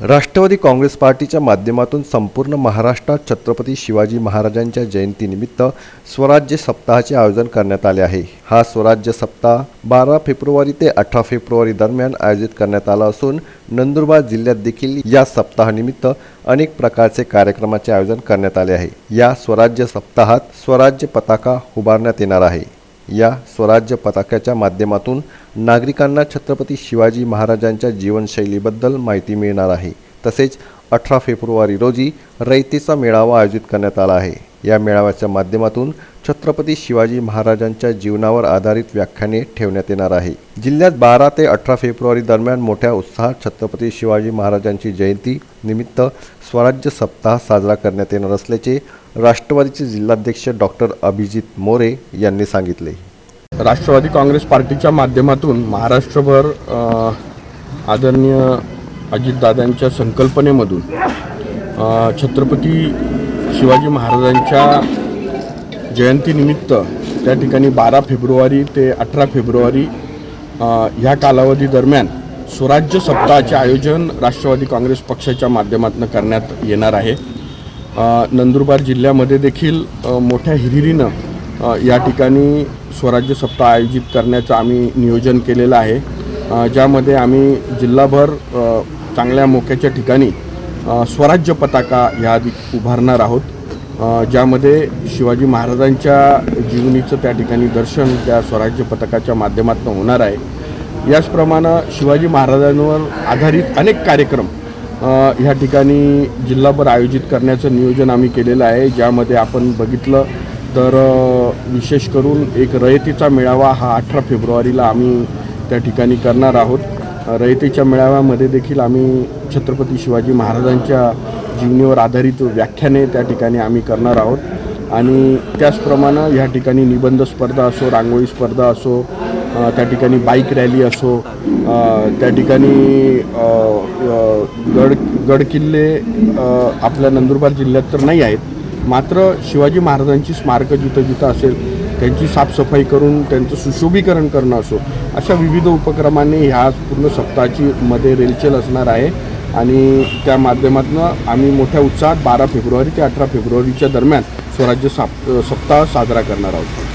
राष्ट्रवादी काँग्रेस पार्टीच्या माध्यमातून संपूर्ण महाराष्ट्रात छत्रपती शिवाजी महाराजांच्या जयंतीनिमित्त स्वराज्य सप्ताहाचे आयोजन करण्यात आले आहे. हा स्वराज्य सप्ताह बारा फेब्रुवारी ते अठरा फेब्रुवारी दरम्यान आयोजित करण्यात आला असून नंदुरबार जिल्ह्यात देखील या सप्ताहानिमित्त अनेक प्रकारचे कार्यक्रमाचे आयोजन करण्यात आले आहे. या स्वराज्य सप्ताहात स्वराज्य पताका उभारण्यात येणार आहे. या स्वराज्य पताक्याच्या माध्यमातून नागरिकांना छत्रपती शिवाजी महाराजांच्या जीवनशैलीबद्दल माहिती मिळणार आहे. तसेच अठरा फेब्रुवारी रोजी रयतेचा मेळावा आयोजित करण्यात आला आहे. या मेळाव्याच्या माध्यमातून छत्रपती शिवाजी महाराजांच्या जीवनावर आधारित व्याख्याने ठेवण्यात येणार आहे. जिल्ह्यात बारा ते अठरा फेब्रुवारी दरम्यान मोठ्या उत्साहात छत्रपती शिवाजी महाराजांची जयंती निमित्त स्वराज्य सप्ताह साजरा करण्यात येणार असल्याचे राष्ट्रवादीचे जिल्हाध्यक्ष डॉक्टर अभिजित मोरे यांनी सांगितले. राष्ट्रवादी काँग्रेस पार्टीच्या माध्यमातून महाराष्ट्रभर आदरणीय अजितदादांच्या संकल्पनेमधून छत्रपती शिवाजी महाराजांच्या जयंतीनिमित्त त्या ठिकाणी बारा फेब्रुवारी ते अठरा फेब्रुवारी ह्या कालावधी दरम्यान स्वराज्य सप्ताहाचे आयोजन राष्ट्रवादी काँग्रेस पक्षाच्या माध्यमातून करण्यात येणार आहे. नंदुरबार जिल्ह्यामध्ये देखील मोठ्या हिरिरीनं या ठिकाणी स्वराज्य सप्ताह आयोजित करण्याचं आम्ही नियोजन केलेलं आहे. ज्यामध्ये आम्ही जिल्हाभर चांगल्या मोक्याच्या ठिकाणी स्वराज्य पताका ह्या उभारणार आहोत. ज्यामध्ये शिवाजी महाराजांच्या जीवनीचं त्या ठिकाणी दर्शन त्या स्वराज्य पताकाच्या माध्यमातून होणार आहे. याचप्रमाणे शिवाजी महाराजांवर आधारित अनेक कार्यक्रम ह्या ठिकाणी जिल्हाभर आयोजित करण्याचं नियोजन आम्ही केलेलं आहे. ज्यामध्ये आपण बघितलं तर विशेष करून एक रयतीचा मेळावा हा अठरा फेब्रुवारीला आम्ही त्या ठिकाणी करणार आहोत. रयतेच्या मेळाव्यामध्ये देखील आम्ही छत्रपती शिवाजी महाराजांच्या जीवनीवर आधारित व्याख्याने त्या ठिकाणी आम्ही करणार आहोत. आणि त्याचप्रमाणे ह्या ठिकाणी निबंध स्पर्धा असो रांगोळी स्पर्धा असो त्या ठिकाणी बाईक रॅली असो त्या ठिकाणी गड गडकिल्ले आपल्या नंदुरबार जिल्ह्यात तर नाही आहेत. मात्र शिवाजी महाराजांची स्मारकं जिथं जिथं असेल त्यांची साफसफाई करून त्यांचं सुशोभीकरण करणं असो अशा विविध उपक्रमाने ह्या पूर्ण सप्ताहाची मध्ये रेलचेल असणार आहे. आणि त्या माध्यमातून आम्ही मोठ्या उत्साहात बारा फेब्रुवारी ते अठरा फेब्रुवारीच्या दरम्यान स्वराज्य साप सप्ताह साजरा करणार आहोत.